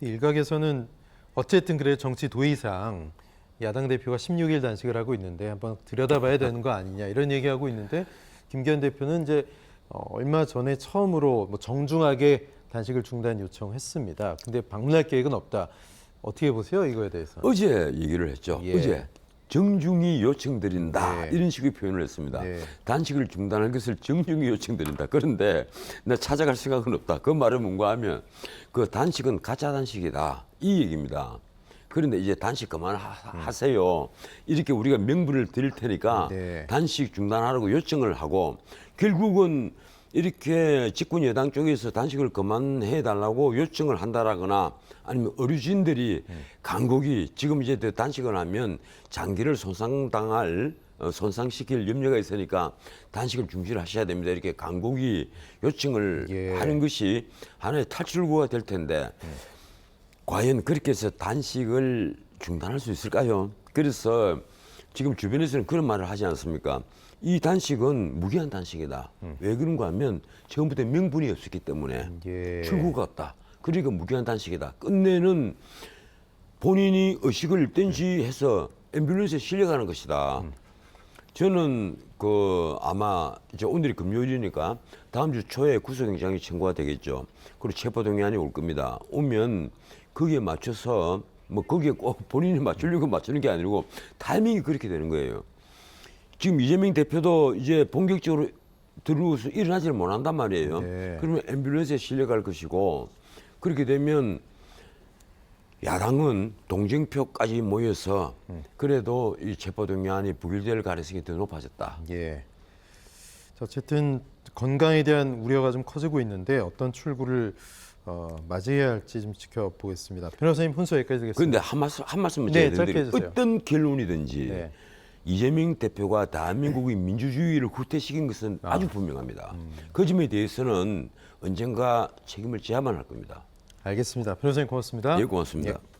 일각에서는 어쨌든 그래 정치 도의상 야당 대표가 16일 단식을 하고 있는데 한번 들여다봐야 되는 거 아니냐 이런 얘기하고 있는데 김기현 대표는 이제 어, 얼마 전에 처음으로 뭐 정중하게 단식을 중단 요청했습니다. 근데 방문할 계획은 없다. 어떻게 보세요 이거에 대해서? 어제 얘기를 했죠. 예. 어제 정중히 요청드린다 네. 이런 식의 표현을 했습니다. 네. 단식을 중단할 것을 정중히 요청드린다. 그런데 나 찾아갈 생각은 없다. 그 말은 뭔가 하면 그 단식은 가짜 단식이다 이 얘기입니다. 그런데 이제 단식 그만하세요. 이렇게 우리가 명분을 드릴 테니까 네. 단식 중단하라고 요청을 하고 결국은 이렇게 집권 여당 쪽에서 단식을 그만해 달라고 요청을 한다라거나 아니면 어르신들이 강국이 지금 이제 더 단식을 하면 장기를 손상당할 어, 손상시킬 염려가 있으니까 단식을 중지하셔야 됩니다. 이렇게 강국이 요청을 예. 하는 것이 하나의 탈출구가 될 텐데 과연 그렇게 해서 단식을 중단할 수 있을까요? 그래서 지금 주변에서는 그런 말을 하지 않습니까? 이 단식은 무기한 단식이다. 왜 그런가 하면 처음부터 명분이 없었기 때문에 예. 출구가 없다. 그러니까 무기한 단식이다. 끝내는 본인이 의식을 입든지 해서 앰뷸런스에 실려가는 것이다. 저는 그 아마 이제 오늘이 금요일이니까 다음 주 초에 구속영장이 청구가 되겠죠. 그리고 체포동의안이 올 겁니다. 오면 거기에 맞춰서 뭐 거기에 꼭 본인이 맞추려고 맞추는 게 아니고 타이밍이 그렇게 되는 거예요. 지금 이재명 대표도 이제 본격적으로 들어서 일어나지를 못한단 말이에요. 네. 그러면 앰뷸런스에 실려갈 것이고 그렇게 되면 야당은 동정표까지 모여서 그래도 이 체포동의안이 부결될 가능성이 더 높아졌다. 예. 자, 어쨌든 건강에 대한 우려가 좀 커지고 있는데 어떤 출구를 어, 맞이해야 할지 좀 지켜보겠습니다. 변호사님 훈수 여기까지 그런데 드리겠습니다. 한 말씀 한 말씀만 네, 제가 짧게 드리면 해주세요. 어떤 결론이든지 네. 이재명 대표가 대한민국의 민주주의를 후퇴시킨 것은 아. 주 분명합니다. 그 점에 대해서는 언젠가 책임을 져야만 할 겁니다. 알겠습니다. 변호사님 고맙습니다. 예, 고맙습니다. 예.